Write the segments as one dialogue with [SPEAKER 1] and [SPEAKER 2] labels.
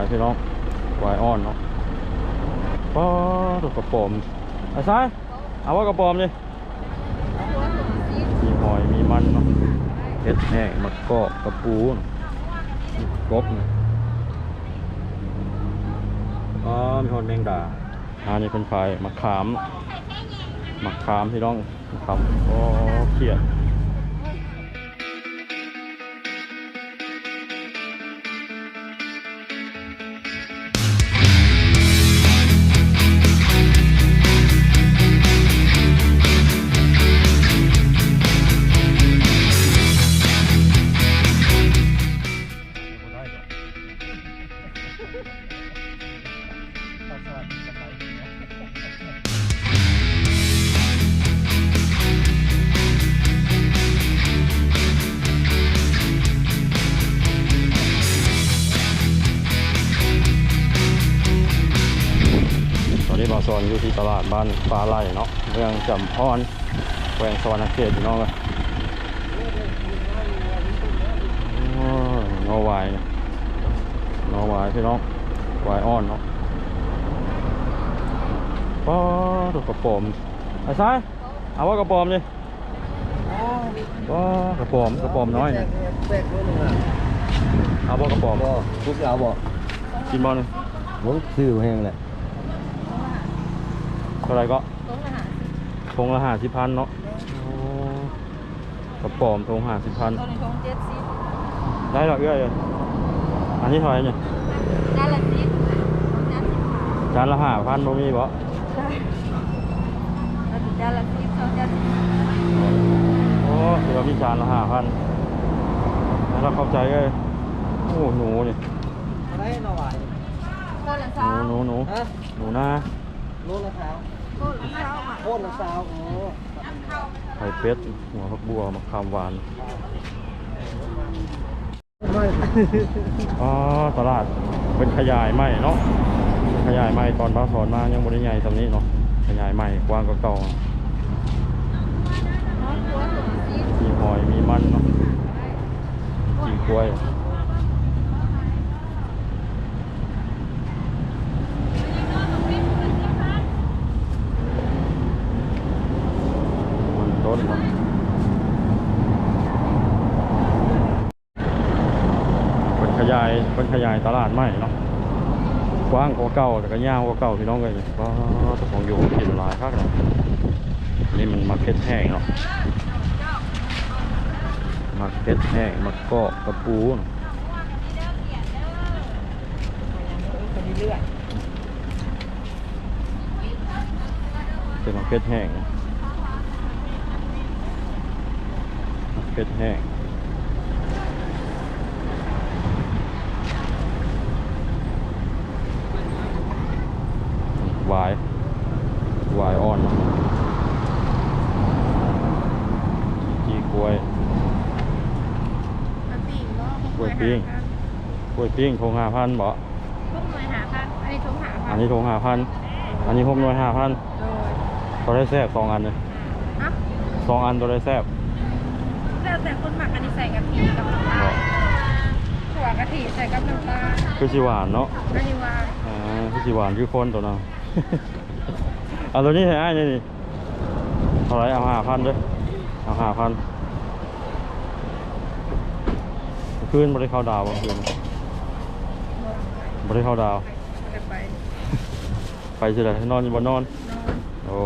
[SPEAKER 1] ายพี่น้องวายอ่อนเนาะป้าถูกกระป๋อมไอ้ซ้ายเอาว่ากระป๋อมดิมีหอยมีมันเนาะเห็ดแห้งมะกอกกระปูนกบเนาะอ๋อมีหอยแมงดาอันนี้เป็นพายมะขามมะขามพี่น้องมะขามโอ้เขียด อนนี้บาซอนอยู่ที่ตลาดบ้านฟ้าไร่เนาะเมืองจำพรแขวงสวรรณเขตพี่น้องเลยโอ้ยนอวายเนี่ยนอวายพี่น้องวายอ่อนเนาะป้าถูกกระป๋อมไอ้ซ้ายเอาว่ากระป๋อมดิป้ากระป๋อมกระป๋อมน้อยเนี่ย
[SPEAKER 2] แปลกด้วยนึงอะ
[SPEAKER 1] เอาว่ากระป๋อม
[SPEAKER 2] บ่ทุกเอาบ่
[SPEAKER 1] กินบอลเลย
[SPEAKER 2] ผมซื้อแห้งแหละ
[SPEAKER 1] เท่าไหรก็ทงละห้าสิบพันเนาะโอ้กระป๋อมทงห้าสิบพัน
[SPEAKER 3] ตัวในทงเจ็ดสิบ
[SPEAKER 1] ได้หรอกเอ้ยอันนี้เท่าไหร่เนี่ย
[SPEAKER 3] ด้านละสิบด้านสิบ
[SPEAKER 1] จานละห้าพันบ่มีบ่
[SPEAKER 3] ใช่แล้วถึงด้านละสิบสองด้านสิบ
[SPEAKER 1] โอ้เดี๋ยวมีจานละห้าพันแล้วเราเข้าใจเอ้ยโอ้หนูนี่
[SPEAKER 2] อะไรหน่อย
[SPEAKER 3] คนละ
[SPEAKER 1] ห
[SPEAKER 3] เช้า
[SPEAKER 1] นูหนูหนู
[SPEAKER 2] ฮะ
[SPEAKER 1] หนูนา
[SPEAKER 2] โลละสาว
[SPEAKER 3] คนละเช้าอะ
[SPEAKER 2] โคตรละสาวโอ้
[SPEAKER 1] ไข่เป็ดหัวผักบัวมะขามหวาน
[SPEAKER 2] ไม่
[SPEAKER 1] อ๋อตลาดเป็นขยายใหม่เนาะเป็นขยายใหม่ตอนบ้าสอนมายังบริใหญ่สำนี้เนาะขยายใหม่กว้างกว่าเก่า
[SPEAKER 3] น้องหัวถึงสิบ
[SPEAKER 1] มีหอยมีมันเนาะจีกล้วยมันต้นเนาะเป็นขยาย เป็นขยายตลาดใหม่เนาะกว้างกว่าเก่าแต่ก็ยาวกว่าเก่าพี่น้องเลยก็เจ้าของอยู่กินหลายคักเนาะนี่มันมาเก็ตแห้งเนาะมักเก็ดแห้งมักกอกกระปูเนาะ
[SPEAKER 3] ไปเรื่อย
[SPEAKER 1] เป็นมักเก็ดแห้งมักเก็ดแห้ง วายหวายอ่อนเนาะจีกล้วย
[SPEAKER 3] มาปีนก็
[SPEAKER 1] กล้วยปิ้งกล้วยปิ้งทงห้าพันบ่
[SPEAKER 3] พวกหน่วยหาพันอันนี้ทงหาพั
[SPEAKER 1] อั
[SPEAKER 3] น
[SPEAKER 1] นนี้ทงห้าพันอันนี้หกหน่วยห้าพัน
[SPEAKER 3] โดย
[SPEAKER 1] ตัวได้แซ่บสองอันเลย
[SPEAKER 3] ฮะ
[SPEAKER 1] สองอันตัวได้แซ่บ
[SPEAKER 3] แล้วแต่คนหมักอันนี้ใส่กะทิกับน้ำตาลถั่วกะทิใส่กับน้ำตาล
[SPEAKER 1] คือสิหวานเนาะ
[SPEAKER 3] อันนี้ว่า
[SPEAKER 1] อ่าคือสิหวานคือคนตัวนั้น เอาตัวนี้ให้อ้ายนี่นี่เท่าไรเอาห้าพันด้วยเอาห้าพันคืนบริเข้าดาวบ่คืนบริเข้าดาว
[SPEAKER 3] ไป
[SPEAKER 1] ไปสิเลยนอนอยู่บนนอน โอ้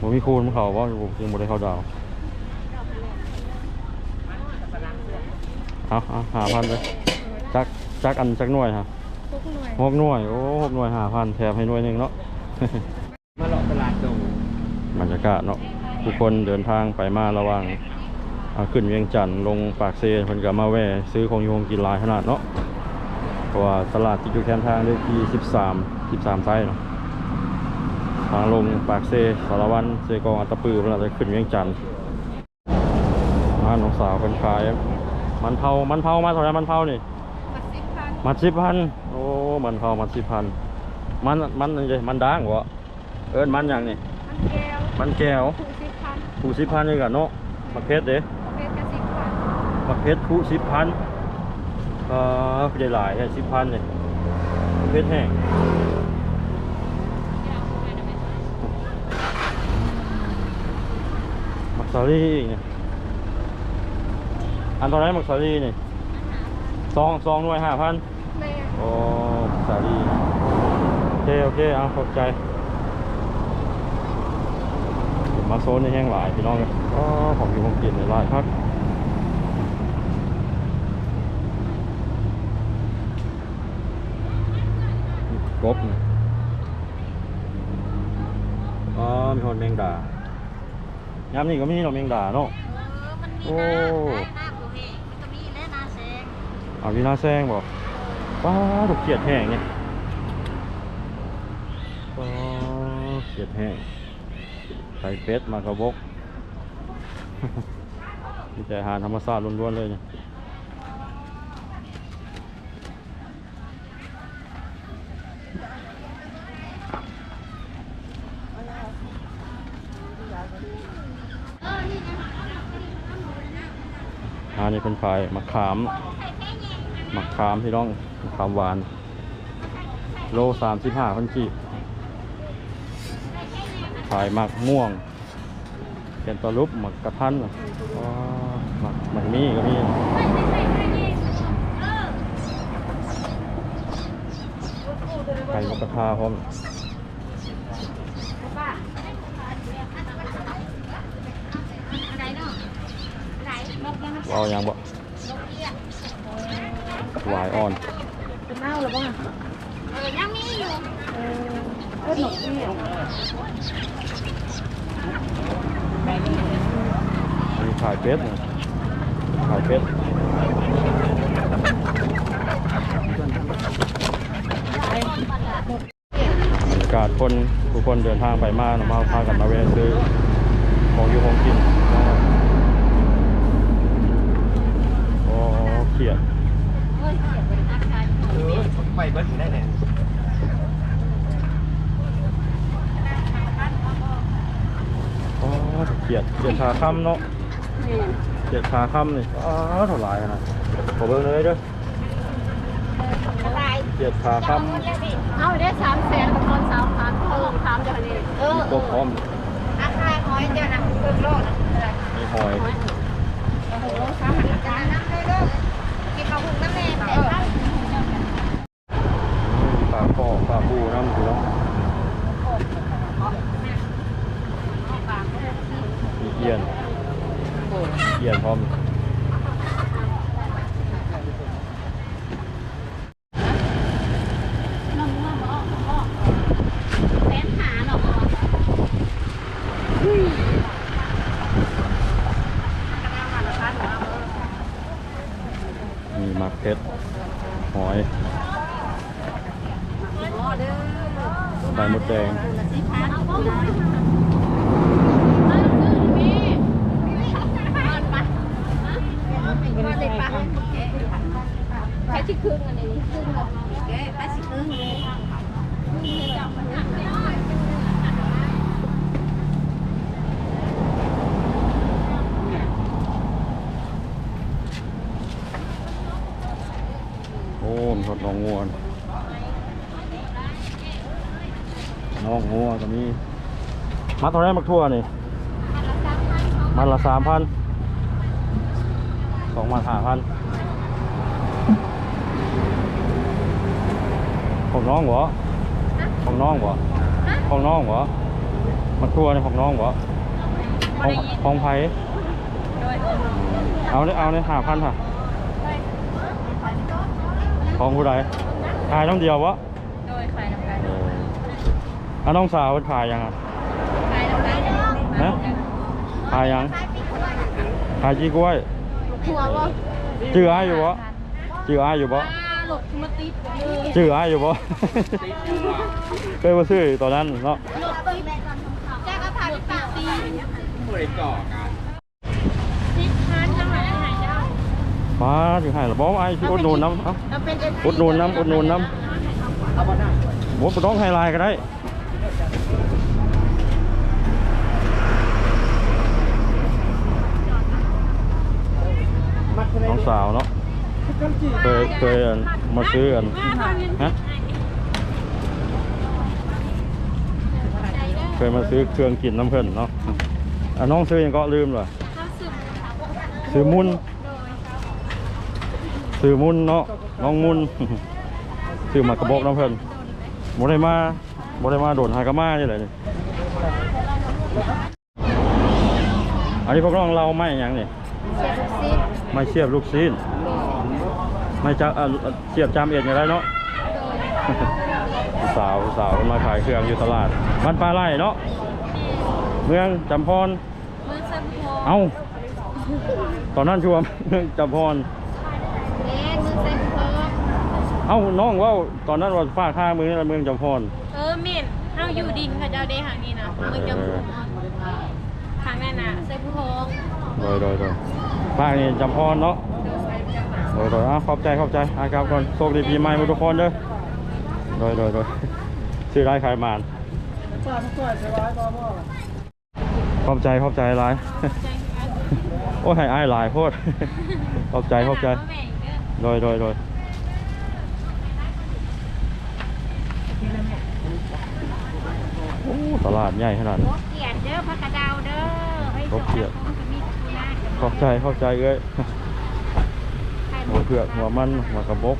[SPEAKER 1] บ่มีคูณมันเขาว่ายังบริเข้าดาวเอาเอาห้าพันเลยจักจักอันจักหน่วยฮะ
[SPEAKER 3] พวกหน่วย
[SPEAKER 1] หกหน่วย โอ้หกหน่วยห้าพันแถมให้หน่วยหนึ่งเนาะ
[SPEAKER 2] มาเลาะตลาดดง
[SPEAKER 1] บรรยากาศเนาะทุกคนเดินทางไปมาระหว่างอ่าขึ้นเวียงจันทน์ลงปากเซเพิ่นก็มาแวะซื้อของอยู่ของกินหลายขนาดเนาะเพราะว่าตลาดที่อยู่แคมทางเลขที่13 13ไซเนาะทางลงปากเซสารวันเซกองอัตตปือเพิ่นอาจจะขึ้นเวียงจันทน์ร้านน้องสาวเพิ่นขาย มันเผามันเผามาเท่าไหร่มันเผานี่
[SPEAKER 3] มา สิบพัน
[SPEAKER 1] มัดสิบพันโอ้มันเผามัดสิบพันมันมันอันใดมันด่างวะเอิ้นมันหยังนี่
[SPEAKER 3] มันแก้ว
[SPEAKER 1] มันแก้ว
[SPEAKER 3] ถูกสิบพัน
[SPEAKER 1] ผู้สิบพันนี่กันเนาะมักเพชรเด้
[SPEAKER 3] เพชรกระสิบพัน
[SPEAKER 1] มักเพชรผู้สิบพันก็ได้หลายแค่สิบพันเลยเพชรแห้งมักซารี่อีกเนี่ยอันตอนนั้นมักซารี่นี่ซองซองหน่วยห้าพัน
[SPEAKER 3] แม่
[SPEAKER 1] โอ้มักซารี่โอเคโอเคเอาขอบใจมาโซนในแห้งหลายพี่น้องเลยอ๋อของอยู่ของกินในหลายพักกบนี่อ๋อมีคนแมงดายามนี้ก็มีเราแมงดาเนาะ
[SPEAKER 4] เออมันมีน้ำได้น้ำกูเห็นมันก็มีและน้ำแสง
[SPEAKER 1] เอาพี่นาแซงบอก ว้าถูกเขียดแห้งเนี่ยว้าเขียดแห้งไข่เป็ดมากระบกมีแต่อาหารธรรมชาติล้วนๆเลยเนี่ยอันนี้เป็นขายมะขาม มะขามพี่น้องมะขามหวาน โลสามสิบห้าพันกีบขายหมักม่วงเขียนตัวรูปหมักกระทันหมักหมักมีก็มีไก่นกกระทาพร้อม
[SPEAKER 4] อะไรเนายัง
[SPEAKER 1] เอาอย่างบ่ หวายอ่อน
[SPEAKER 3] เป็นเน่าหรือเปล่า
[SPEAKER 4] เออยังมีอยู่
[SPEAKER 3] เออก็หนกนี่
[SPEAKER 1] อันนี้ขายเป็ดนะขายเป็ดบรรยากาศคนทุกคนเดินทางไปมาเนะมาพากันมาแวะซื้อของอยู่ของกินนะครับโอ้เขียด
[SPEAKER 4] เฮ้ยเสียเป็นอาคาร
[SPEAKER 2] เออ ไปเบิ้ลได้แน่
[SPEAKER 1] โอ้เขียดเขียดชาค่ำเนาะเขียดชาค่ำนี่อ้าวเท่าไหร่นะขอเบิ่งเลยเด้อ
[SPEAKER 4] อะไร
[SPEAKER 1] เขียดชา
[SPEAKER 4] จะ
[SPEAKER 1] ค่
[SPEAKER 4] เอาเงินแล้วดิ
[SPEAKER 3] เอาได้สามแสนกับตอนสามพันเขาลองถามเดี๋ยวนี้
[SPEAKER 4] เออำ
[SPEAKER 1] ตัวพร้อม
[SPEAKER 4] อาคารหอยเดียวนะเพิ่มโลดนะ
[SPEAKER 1] มีหอย
[SPEAKER 4] โอ้โหสามพันจานน้ำเลยเด้อกินข้าวหุงน้ำแม่แต่ถ้า
[SPEAKER 1] ปลาข้อปลาบูน้ำพี่น้องมี เอียนเยียนพร้อม
[SPEAKER 4] แสนหาหรอก
[SPEAKER 1] มีหมักเผ็ดหอยใบมดแดง
[SPEAKER 4] สิพันเอาบ่มาเลยปะ ใครที่ครึ่งอันนี้ครึ่งกับแกไปสิครึ่ง
[SPEAKER 1] โอ้มนทดน้องงัวน้องงัวก็มีมัดเท่าไหรมักทั่วนี่มัดละสามพันสองมัดห้าพัน ของน้องเหรอของน้องเหรอของน้องเหรอมักทั่วนี่ของน้องเหรอของของไผ่เอาเนี่ยเอาเนี่ยห้าพันค่ะของผู้ใดขายน้ำเดียววะ
[SPEAKER 3] โดยใครน้ำกัน
[SPEAKER 1] เอออะน้องสาวเพิ่นขายยังอะ
[SPEAKER 3] ใครน้ำกัน
[SPEAKER 1] ฮะขายยังขายจีกล้วย
[SPEAKER 3] หัวบ่
[SPEAKER 1] จื้ออ้ายอยู่บ่จื้ออ้ายอยู่ บ่
[SPEAKER 3] หลดมาติดเลย
[SPEAKER 1] จื้ออ้ายอยู่บ่ เคยมาซื้อตอนนั้นเนาะ
[SPEAKER 3] หลดตีแบบแจ้งกระถางปากตี
[SPEAKER 2] บริจ่อกัน
[SPEAKER 3] สิบพันจังหวะไหนเจ้า
[SPEAKER 1] มาถึงให้หรอบอกไอ้ที่อุดหนุนน้ำเอ้า
[SPEAKER 3] เราเป็นเอฟ
[SPEAKER 1] อุดหนุนน้ำอุดหนุนน้
[SPEAKER 2] เอาบ่นั่งำ
[SPEAKER 1] โหต้องไฮไลท์ก็ได้
[SPEAKER 2] มัดเท่าไหร่
[SPEAKER 1] น้องสาวเนาะ เคยเคยอันมาซื้อกันฮะเคยมาซื้อเครื่องกินน้ำเพิ่นเนาะอะน้องซื้อยังก็ลืมเหรอซื้อมุนซื้อมุนเนาะน้องมุนซื้อมากระบอกน้ำเพิ่นบ่ได้มาบ่ได้มาโดนหากระมานี่แหละนี่อันนี้พวกน้องเราไม่ยังนี่
[SPEAKER 4] ย
[SPEAKER 1] ไม่เชียบลูกซีน ไม่จะเอ่อเชียบจามเอ็ดอย่างไรเนาะผู้สาวผู้สาวมาขายเครื่องอยู่ตลาดบ้านปลาไร่เนาะเมืองจำพร
[SPEAKER 3] เมืองสันโพ
[SPEAKER 1] เอ้าตอนนั้นชัวาเมืองจำพร
[SPEAKER 4] แม่มือเส้นเพิ่ม
[SPEAKER 1] เอ้าน้องเว่าตอนนั้นว่าฟ้าข้างเมืองนี่แหละเมืองจำพร
[SPEAKER 3] เออเม่นเอาอยู่ดินค่ะเจ้าเด้หางนี้นะเมืองจำพูทางนั้นน่ะเส้นผู้ทอง
[SPEAKER 1] โดยโดยโดยภาคนี้จำพรเนาะโดยโดยอะขอบใจขอบใจอาครับก่อนโชคดีปีใหม่ทุกคนเด้อโดยโดยโดยชื่อไร้ายขายมานขอบใจขอบใจหลาย
[SPEAKER 3] ใจกัน
[SPEAKER 1] โอ้ยให้อายหลายโพดขอบใจขอบใจโดยโดยโดยตลาดใหญ่ขนาดนี้
[SPEAKER 4] เกียดเด้อพักกระดาวเด้อให้
[SPEAKER 1] ครบเกียรติ
[SPEAKER 4] จะมีทุนา
[SPEAKER 1] ขอบใจขอบใจเอ้ย หัวเผือกหัวมันหัวกระบอก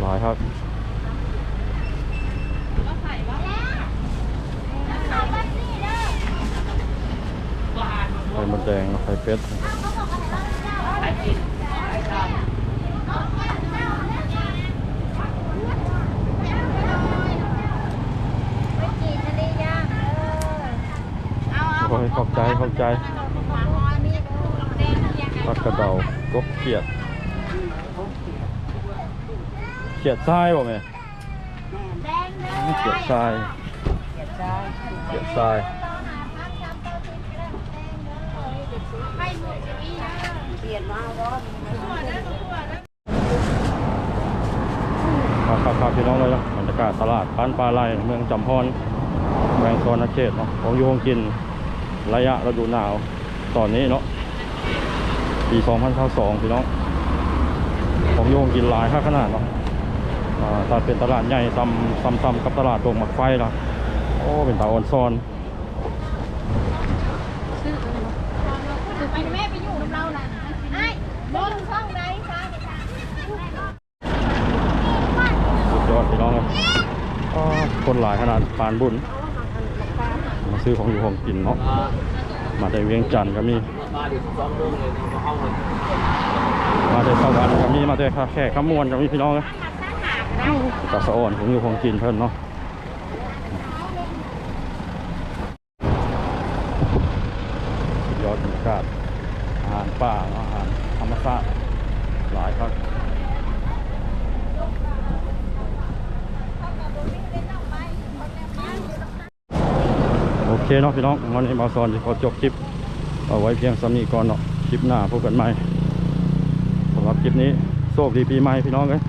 [SPEAKER 1] หลายครับไข่มดแดงไข่เป็ด
[SPEAKER 4] กินทะเลย่างเด้าเอา
[SPEAKER 1] โอ้ยขอบใจ ขอบใจ
[SPEAKER 4] หมาฮอยมีแดงยังไง
[SPEAKER 1] ปักกระเดากบเขียด เขียดทรายบ่แม่
[SPEAKER 4] แดงเด้อ
[SPEAKER 1] เขียดทรายเขียดทราย
[SPEAKER 4] ให้หมดจะมีนะเปลี่ยนมาร้อน
[SPEAKER 1] ครับครับครับพี่น้องเลยเนาะบรรยากาศตลาดบ้านปลาไหลเมืองจำพรแมงโซนอาเขตเนาะของอยู่ของกินระยะฤดูหนาวตอนนี้เนาะปี 2022พี่น้องของอยู่ของกินหลายค่าขนาดเนาะ อ่าถ้าเป็นตลาดใหญ่ซ้ำซ้ำซ้ำกับตลาดตรงหมักไฟนะโอ้เป็นตาออนซอน
[SPEAKER 4] ไปแม่ไปอยู่กับเราน่ะไอ้บนช่องใดคะ
[SPEAKER 1] สุดยอดพี่น้องเลยอ้อคนหลายขนาดปานบุญมาซื้อของอยู่ของกินเนาะมาได้เวียงจันทร์ก็มี
[SPEAKER 2] บ้านอยู่ซ้อมโมงเลยมาห้องเลย
[SPEAKER 1] มาได้สวรรค์ก็มีมาได้คาแขกขมวนก็มีพี่น้องเล ยตาสะอ่อนผมอยู่ของกินเพิ่นเนาะยอดบรรยากาศอาหารป่าเนาะอาหารธรรมชาติหลายครับโอเคเนาะพี่น้องวันนี้มาสอนจะขอจบคลิป เอาไว้เพียงสำนีก่อนเนาะคลิปหน้าพบกันใหม่สำหรับคลิปนี้โชคดีปีใหม่พี่น้องเลย